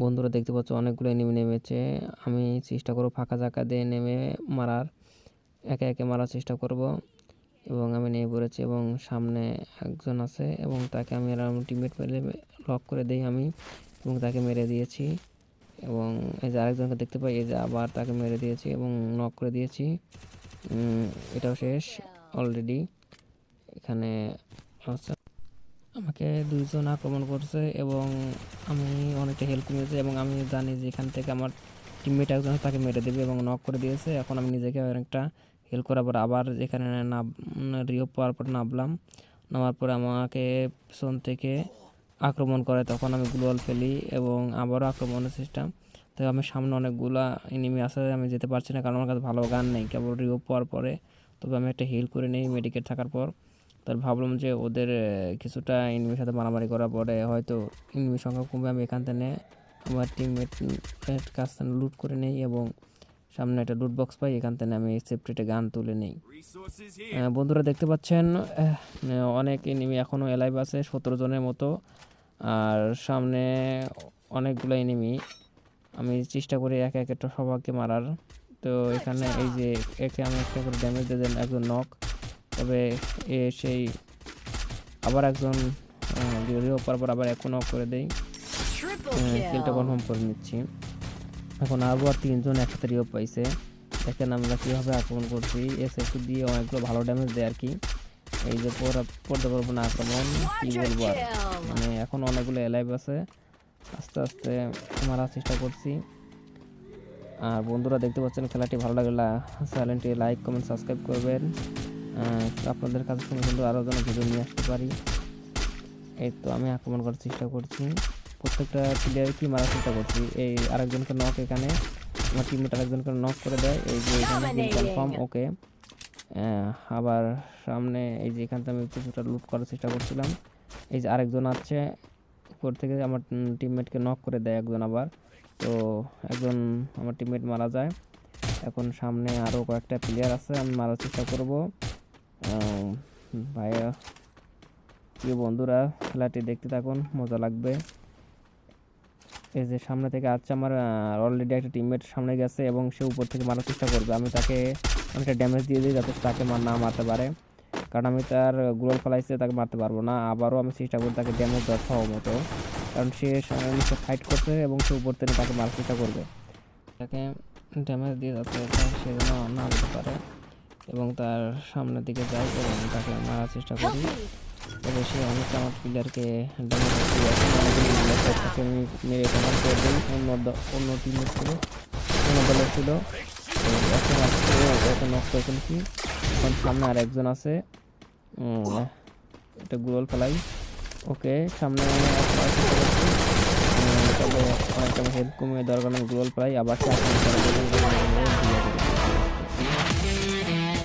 বন্ধুরা দেখতে পাচ্ছ অনেকগুলো এনিমি নেমেছে। আমি চেষ্টা করব ফাঁকা জায়গা দিয়ে নেমে মারার। একে একে মারার চেষ্টা করব এবং আমি নেমে পড়েছি এবং সামনে একজন আছে এবং তাকে আমি টিমমেট পেলে লক করে দিই আমি এবং তাকে মেরে দিয়েছি এবং এই যে আরেকজনকে দেখতে পাই, এই যে আবার তাকে মেরে দিয়েছি এবং নক করে দিয়েছি। এটাও শেষ অলরেডি এখানে আচ্ছা। আমাকে দুইজন আক্রমণ করছে এবং আমি অনেকটা হেল্প করেছে এবং আমি জানি যে এখান থেকে আমার টিমমেট একজন তাকে মেরে দেবে এবং নক করে দিয়েছে। এখন আমি নিজেকে অনেকটা হেল্প করার পর আবার এখানে নাম রিও পাওয়ার পর নামলাম। নামার পরে আমাকে পিছন থেকে আক্রমণ করে, তখন আমি গ্লোয়াল ফেলি এবং আবারও আক্রমণের সিস্টেম তো আমি সামনে অনেকগুলা এনিমি আছে, আমি যেতে পারছি না, কারণ আমার কাছে ভালো গান নেই। কেবল রিও পাওয়ার পরে। তবে আমি একটা হিল করে নিই মেডিকেট থাকার পর। তার ভাবলাম যে ওদের কিছুটা এনিমির সাথে মারামারি করার পরে হয়তো এনিমির সংখ্যা কমবে আমি এখান থেকে আমার টিমমেট কাছ থেকে লুট করে নেই এবং সামনে একটা লুট বক্স পাই এখান থেকে আমি সেফটিতে গান তুলে নেই। বন্ধুরা দেখতে পাচ্ছেন অনেক এনিমি এখনও এলাইভ আছে সতেরো জনের মতো। আর সামনে অনেকগুলো এনিমি আমি চেষ্টা করি একে একে তো সবাইকে মারার। তো এখানে এই যে একে আমি একটা করে ড্যামেজ দিয়ে দেন একজন নক তবে এ সেই আবার একজন রিও পর পর আবার এক নক করে দেই। কিলটা কনফার্ম করে নিচ্ছি। এখন আরও আর তিনজন একসাথে রিও পাইছে। দেখেন আমরা কীভাবে আক্রমণ করছি। এসএসি দিয়ে অনেকগুলো ভালো ড্যামেজ দেয় আর কি। এই যে পড়া পড়তে পারব না আক্রমণ কী বলব আর। মানে এখন অনেকগুলো এলাইভ আছে। আস্তে আস্তে মারার চেষ্টা করছি। আর বন্ধুরা দেখতে পাচ্ছেন খেলাটি ভালো লাগলে চ্যানেলটি লাইক কমেন্ট সাবস্ক্রাইব করবেন। আপনাদের কাছে সুন্দর সুন্দর আরও যেন ভিডিও নিয়ে আসতে পারি। এই তো আমি আক্রমণ করার চেষ্টা করছি। প্রত্যেকটা প্লেয়ারকে মারার চেষ্টা করছি। এই আরেকজনকে নক এখানে। আমার টিমমেট আরেকজনকে নক করে দেয়। এই যে এখানে কনফার্ম ওকে আবার সামনে এই যে এখান থেকে আমি কিছুটা লুট করার চেষ্টা করছিলাম। এই যে আরেকজন আছে। উপর থেকে আমার টিমমেটকে নক করে দেয় একজন আবার। তো একজন আমার টিমমেট মারা যায়। এখন সামনে আরও কয়েকটা প্লেয়ার আছে। আমি মারার চেষ্টা করব। ভাইয়া, প্রিয় বন্ধুরা, খেলাটি দেখতে থাকুন, মজা লাগবে। এই যে সামনে থেকে আসছে আমার অলরেডি একটা টিমমেট সামনে গেছে এবং সে উপর থেকে মারার চেষ্টা করবে। আমি তাকে অনেকটা ড্যামেজ দিয়ে দিই যাতে তাকে মার না মারতে পারে। কারণ আমি তার গ্লোয়াল ফেলাইছে তাকে মারতে পারব না। আবারও আমি চেষ্টা করি তাকে ড্যামেজ দেওয়ার সহ মতো। কারণ সে নিচে ফাইট করছে এবং সে উপর থেকে তাকে মারার চেষ্টা করবে। তাকে ড্যামেজ দিয়ে যাতে তা- সে যেন না যেতে পারে এবং তার সামনের দিকে যাই এবং তাকে মারার চেষ্টা করি। তবে সে অনেকটা আমার প্লেয়ারকে মেরে কমান্ড করে দিই। অন্য অন্য টিমের ছিল অন্য দলের ছিল এখন আসছে এখন নক করে ফেলছি এখন সামনে আর একজন আছে। এটা গুগল ফেলাই। ওকে সামনে তবে অনেকটা হেল্প কমিয়ে দরকার গুগল ফেলাই। আবার